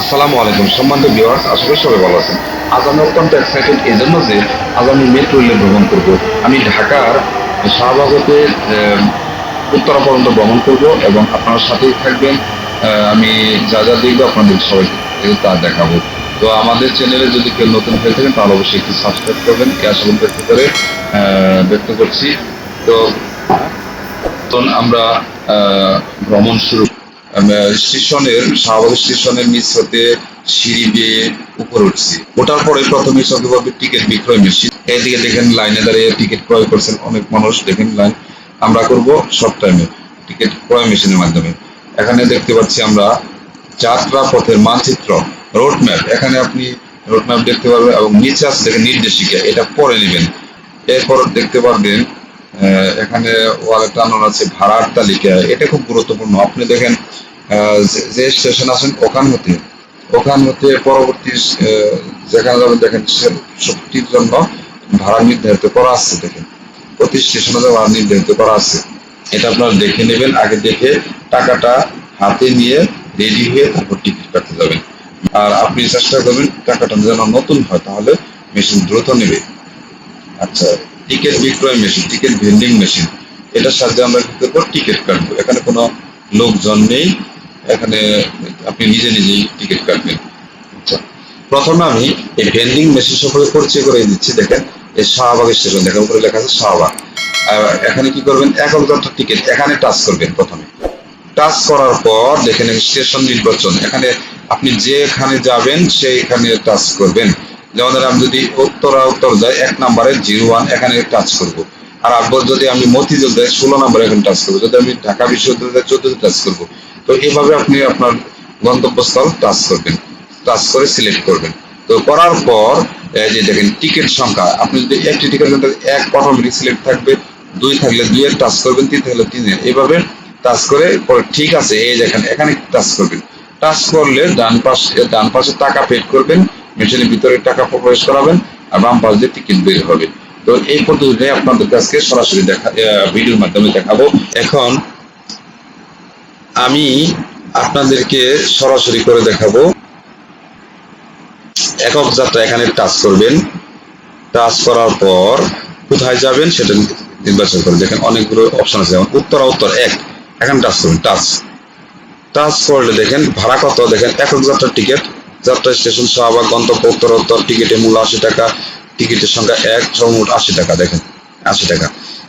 আসসালামু আলাইকুম। সম্মানিত ভিউয়ার্স, আশা করি সবাই ভালো আছেন। আজ আমি অত্যন্ত এক্সাইটেড এই জন্য যে আজ আমি মেট্রো রেলে ভ্রমণ করব। আমি ঢাকার শাহবাগ উত্তরা পর্যন্ত ভ্রমণ করব এবং আপনার সাথেই থাকবেন আমি যা যা দেখব আপনাদের সবাইকে তা দেখাবো। তো আমাদের চ্যানেলে যদি কেউ নতুন হয়ে থাকেন, তাহলে অবশ্যই একটু সাবস্ক্রাইব করবেন ক্যাশ এবং ব্যক্ত করে ব্যক্ত করছি। তো আমরা ভ্রমণ শুরু স্টেশনের শাহবাগ স্টেশনের নিচ হতে সিঁড়ি বেয়ে উপরে উঠছি। ওঠার পরে প্রথমে সঙ্গে টিকিট বিক্রয় মেশিন এদিকে দেখেন লাইনে দাঁড়িয়ে টিকিট ক্রয় করছেন অনেক মানুষ। দেখেন লাইন। আমরা করব শর্ট টাইমে টিকিট ক্রয় মেশিনের মাধ্যমে। এখানে দেখতে পাচ্ছি আমরা যাত্রা পথের মানচিত্র রোড ম্যাপ এখানে আপনি রোড ম্যাপ দেখতে পারবেন এবং নিচে আছে দেখেন নির্দেশিকা, এটা পরে নেবেন। এরপর দেখতে পারবেন এখানে ওয়ালে টানানো আছে, ভাড়ার তালিকা। এটা খুব গুরুত্বপূর্ণ। আপনি দেখেন যে- স্টেশন আছেন, ওখান হতে। ওখান হতে পরবর্তী যেখানে যাবেন, দেখেন শক্তির জন্য ভাড়া নির্ধারিত করা আছে, দেখেন। প্রতি স্টেশনে ভাড়া নির্ধারিত করা আছে, এটা আপনারা দেখে নেবেন, আগে দেখে টাকাটা হাতে নিয়ে রেডি হয়ে তারপর টিকিট কাটতে যাবেন। আর আপনি চেষ্টা করবেন, টাকাটা যেন নতুন হয়, তাহলে মেশিন দ্রুত নেবে। আচ্ছা টিকিট বিক্রয় মেশিন টিকিট ভেন্ডিং মেশিন এটার সাহায্যে আমরা কি করব? টিকিট কাটবো। এখানে কোনো লোকজন নেই এখানে আপনি নিজে নিজেই টিকিট কাটবেন। আচ্ছা। প্রথমে আমি এই ভেন্ডিং মেশিন সম্পর্কে পরিচয় করে দিচ্ছি, দেখেন। এই শাহবাগ স্টেশন দেখেন, উপরে লেখা আছে শাহবাগ। এখানে কি করবেন? একক যাত্রা টিকিট এখানে টাচ করবেন প্রথমে। টাচ করার পর দেখেন স্টেশন নির্বাচন। এখানে আপনি যেখানে যাবেন, সেইখানে টাচ করবেন। যেমন আমি যদি উত্তরা উত্তর যাই, এক নম্বরে জিরো ওয়ান এখানে টাচ করব। আর আব্বর যদি আমি মতিঝিল যাই, ষোলো নম্বরে এখানে টাচ করব। যদি আমি ঢাকা বিশ্ববিদ্যালয় চোদ্দতে টাচ করব। তো এইভাবে আপনি আপনার গন্তব্যস্থল টাচ করবেন টাচ করে সিলেক্ট করবেন। তো করার পর যে দেখেন টিকিট সংখ্যা, আপনি যদি একটি টিকিট এক অটোমেটিক সিলেক্ট থাকবে, দুই থাকলে দুইয়ের টাচ করবেন, তিন থাকলে তিনের। এভাবে টাচ করে পরে ঠিক আছে, এই দেখেন, এখানে টাচ করবেন। টাচ করলে ডান পাশে ডান পাশে টাকা পেড করবেন মেশিনের ভিতরে টাকা প্রবেশ করাবেন, আর বাম পাশ দিয়ে টিকিট বের হবে। তো এই পদ্ধতিতে আপনাদের কাছে সরাসরি দেখা ভিডিওর মাধ্যমে দেখাবো। এখন আমি আপনাদেরকে সরাসরি করে দেখাবো। একক যাত্রা এখানে টাচ করবেন। টাচ করার পর কোথায় যাবেন সেটা নির্বাচন করে দেখেন অনেকগুলো অপশন আছে। যেমন উত্তর উত্তর এক। এখানে টাচ করবেন, টাচ। টাচ করলে দেখেন ভাড়া কত? দেখেন একক যাত্রার টিকিট। যাত্রা স্টেশন, শাহবাগ, গন্তব্য উত্তর উত্তর টিকিটের মূল্য আশি টাকা, টিকিটের সংখ্যা এক, সর্বমোট আশি টাকা। দেখেন, আশি টাকা।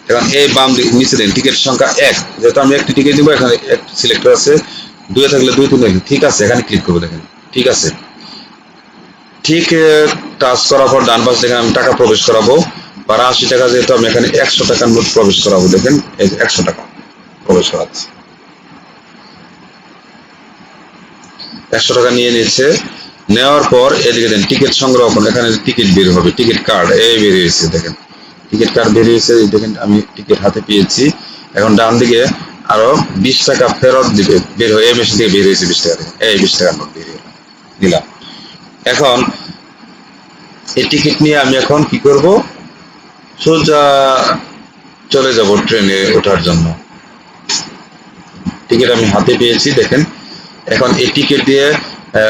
এখন এই বাম নিচে দেখেন টিকিট সংখ্যা এক। যেহেতু আমি একটি টিকিট দিব এখানে এক সিলেক্টর আছে। দুই থাকলে দুই তিন ঠিক আছে, এখানে ক্লিক করব দেখেন। ঠিক আছে। ঠিক টাচ করার পর ডান পাশে দেখেন আমি টাকা প্রবেশ করাবো। বারো আশি টাকা যেহেতু আমি এখানে একশো টাকার নোট প্রবেশ করাবো, দেখেন, এই একশো টাকা প্রবেশ করাচ্ছি। একশো টাকা নিয়ে নিচ্ছে। নেওয়ার পর এদিকে দেন, টিকিট সংগ্রহ করুন। এখানে টিকিট বের হবে, টিকিট কার্ড, এই বেরিয়েছে দেখেন। টিকিট কার্ড বেরিয়েছে দেখেন আমি টিকিট হাতে পেয়েছি। এখন ডান দিকে আরও বিশ টাকা ফেরত দিবে, বের হয়ে মেশিন থেকে বের হয়েছে বিশ টাকা এই বিশ টাকার নোট বেরিয়ে দিলাম এখন এই টিকিট নিয়ে আমি এখন কি করব? সোজা চলে যাব ট্রেনে ওঠার জন্য। টিকিট আমি হাতে পেয়েছি, দেখেন। এখন এই টিকিট দিয়ে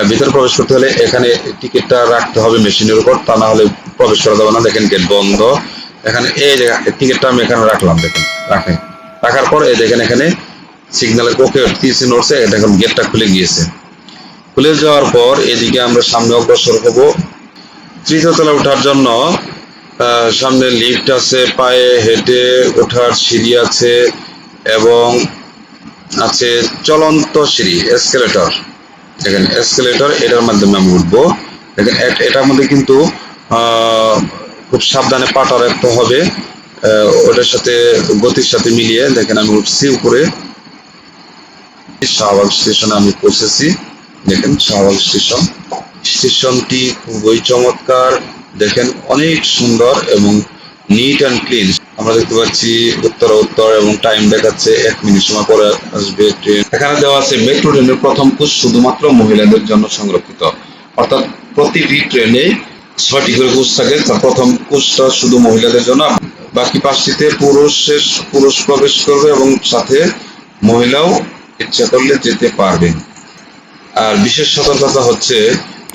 ভিতরে প্রবেশ করতে হলে এখানে টিকিটটা রাখতে হবে মেশিনের উপর, তা না হলে প্রবেশ করা যাবে না। দেখেন গেট বন্ধ। এখানে এই যে টিকিটটা আমি এখানে রাখলাম, দেখেন, রাখেন। রাখার পর এই দেখেন এখানে সিগন্যালের ওকে তিরিশে নড়ছে এখন গেটটা খুলে গিয়েছে। খুলে যাওয়ার পর এদিকে আমরা সামনে অগ্রসর হব। তৃতীয় তলা ওঠার জন্য সামনে লিফট আছে, পায়ে হেঁটে ওঠার সিঁড়ি আছে, এবং আছে চলন্ত সিঁড়ি এসকেলেটর দেখেন এসকেলেটর এটার মাধ্যমে আমি উঠবো। দেখেন এটার মধ্যে কিন্তু খুব সাবধানে পাটা রাখতে হবে ওটার সাথে গতির সাথে মিলিয়ে, দেখেন আমি উঠছি উপরে। শাহবাগ স্টেশনে আমি পৌঁছেছি, দেখেন শাহবাগ স্টেশন। স্টেশনটি খুবই চমৎকার, দেখেন অনেক সুন্দর এবং নিট অ্যান্ড ক্লিন আমরা দেখতে পাচ্ছি উত্তর উত্তর এবং টাইম দেখাচ্ছে, এক মিনিট সময় পরে আসবে ট্রেন এখানে দেওয়া আছে মেট্রো ট্রেনের প্রথম কোচ শুধুমাত্র মহিলাদের জন্য সংরক্ষিত। অর্থাৎ প্রতিটি ট্রেনে ছয়টি করে কোচ থাকে তার প্রথম কোচটা শুধু মহিলাদের জন্য বাকি পাঁচটিতে পুরুষের পুরুষ প্রবেশ করবে এবং সাথে মহিলাও ইচ্ছা করলে যেতে পারবেন আর বিশেষ সতর্কতা হচ্ছে,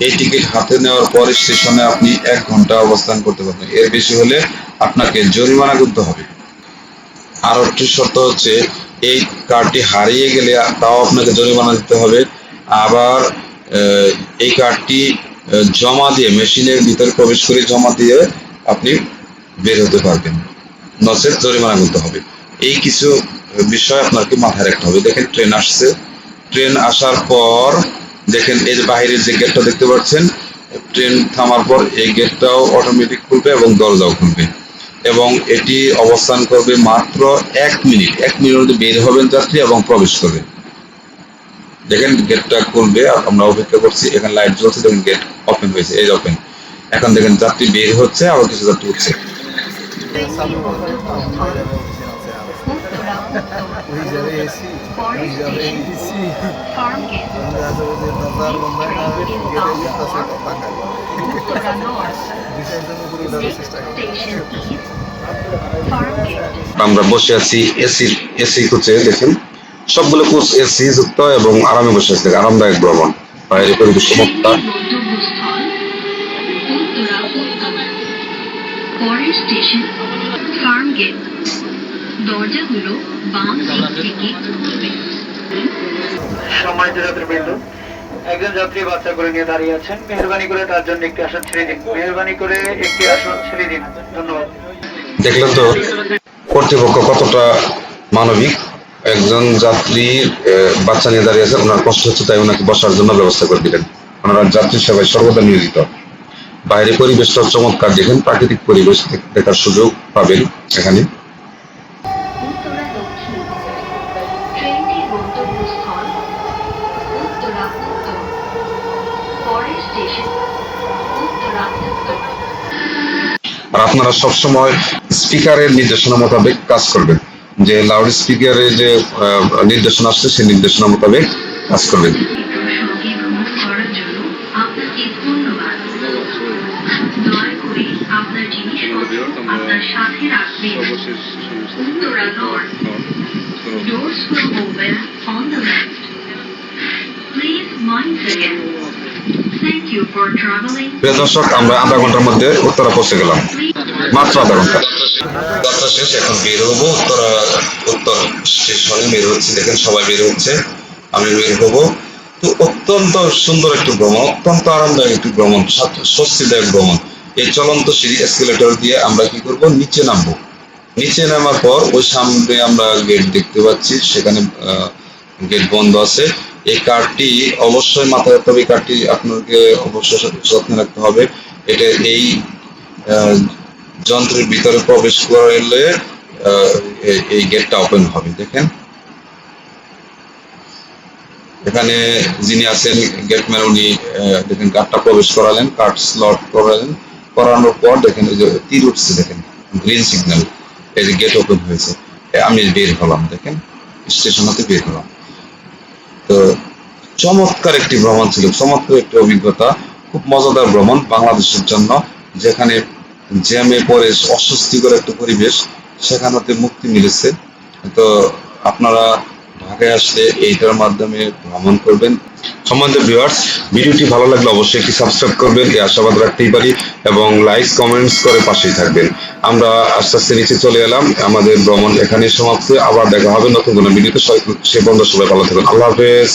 এই টিকিট হাতে নেওয়ার পর স্টেশনে আপনি এক ঘণ্টা অবস্থান করতে পারবেন। এর বেশি হলে আপনাকে জরিমানা করতে হবে। আর একটি শর্ত হচ্ছে, এই কার্ডটি হারিয়ে গেলে তাও আপনাকে জরিমানা দিতে হবে। আবার এই কার্ডটি জমা দিয়ে, মেশিনের ভিতরে প্রবেশ করে জমা দিয়ে আপনি বের হতে পারবেন। নচেত জরিমানা করতে হবে। এই কিছু বিষয় আপনাকে মাথায় রাখতে হবে। দেখেন, ট্রেন আসছে। ট্রেন আসার পর দেখেন এর বাহিরের যে গেটটা দেখতে পাচ্ছেন, ট্রেন থামার পর এই গেটটাও অটোমেটিক খুলবে এবং দরজাও খুলবে। এবং এটি অবস্থান করবে মাত্র এক মিনিট। এক মধ্যে বের হবেন যাত্রী এবং প্রবেশ করবে দেখেন গেটটা খুলবে আমরা অপেক্ষা করছি, এখানে লাইট জ্বলছে, দেখেন গেট ওপেন হয়েছে, এই ওপেন এখন দেখেন যাত্রী বের হচ্ছে, আবার কিছু যাত্রী উঠছে। আমরা বসে আছি এসি এসি কোচে দেখেন। সবগুলো কোচ এসি যুক্ত এবং আরামে বসে আছে। আরামদায়ক ভ্রমণ বাইরে পরিবেশ চমৎকার গন্তব্যস্থল উত্তরা উত্তর পরের স্টেশন ফার্ম গেট। দরজাগুলো বাম দিক থেকে সম্মানিত যাত্রীবৃন্দ একজন যাত্রী বাচ্চা করে নিয়ে দাঁড়িয়ে আছেন। মেহরবানি করে তার জন্য একটি আসন ছেড়ে দিন। মেহরবানি করে একটি আসন ছেড়ে দিন। ধন্যবাদ। দেখলেন তো কর্তৃপক্ষ কতটা মানবিক। একজন যাত্রী বাচ্চা নিয়ে দাঁড়িয়ে আছে ওনার কষ্ট হচ্ছে তাই ওনাকে বসার জন্য ব্যবস্থা করে দিলেন। ওনারা যাত্রী সেবায় সর্বদা নিয়োজিত। বাইরে পরিবেশটা চমৎকার দেখেন প্রাকৃতিক পরিবেশ দেখ- দেখার সুযোগ পাবেন এখানে। আর আপনারা সবসময় স্পিকারের নির্দেশনা মোতাবেক কাজ করবেন। যে লাউড স্পিকারের যে নির্দেশনা আসছে, সেই নির্দেশনা মোতাবেক কাজ করবেন দর্শক, আমরা আধা ঘণ্টার মধ্যে উত্তরা পৌঁছে গেলাম। মাত্র ঘণ্টা যাত্রা শেষ, এখন বের হব। উত্তরা স্টেশনে বের হচ্ছে। দেখেন সবাই বের হচ্ছে। আমি বের হব। তো অত্যন্ত সুন্দর একটি ভ্রমণ, অত্যন্ত আরামদায়ক একটি ভ্রমণ স্বস্তিদায়ক ভ্রমণ। এই চলন্ত সিঁড়ি এসকেলেটর দিয়ে আমরা কি করব? নিচে নামবো। নিচে নামার পর ওই সামনে আমরা গেট দেখতে পাচ্ছি। সেখানে গেট বন্ধ আছে। এই কার্ডটি অবশ্যই মাথায় রাখতে হবে। এই কার্ডটি আপনাকে অবশ্যই যত্ন রাখতে হবে। এটা এই যন্ত্রের ভিতরে প্রবেশ করলে এই- গেটটা ওপেন হবে, দেখেন। এখানে যিনি আছেন, গেটম্যান, উনি দেখেন কার্ডটা প্রবেশ করালেন কার্ড স্লট করালেন। করানোর পর দেখেন এই যে তীর উঠছে, দেখেন গ্রিন সিগন্যাল এই যে গেট ওপেন হয়েছে। আমি বের হলাম, দেখেন স্টেশন হতে বের হলাম। তো, চমৎকার একটি ভ্রমণ ছিল, চমৎকার একটি অভিজ্ঞতা, খুব মজাদার ভ্রমণ বাংলাদেশের জন্য, যেখানে জ্যামে পরে অস্বস্তিকর একটা পরিবেশ সেখান হতে মুক্তি মিলেছে। তো আপনারা ঢাকায় আসলে এইটার মাধ্যমে ভ্রমণ করবেন। সম্বন্ধে ভিউয়ার্স ভিডিওটি ভালো লাগলে অবশ্যই একটি সাবস্ক্রাইব করবেন এই আশাবাদ রাখতেই পারি, এবং লাইক কমেন্টস করে পাশেই থাকবেন। আমরা আস্তে আস্তে নিচে চলে এলাম। আমাদের ভ্রমণ এখানেই সমাপ্ত। আবার দেখা হবে নতুন কোনো ভিডিওতে। সে পর্যন্ত সবাই ভালো থাকবেন আল্লাহ হাফেজ।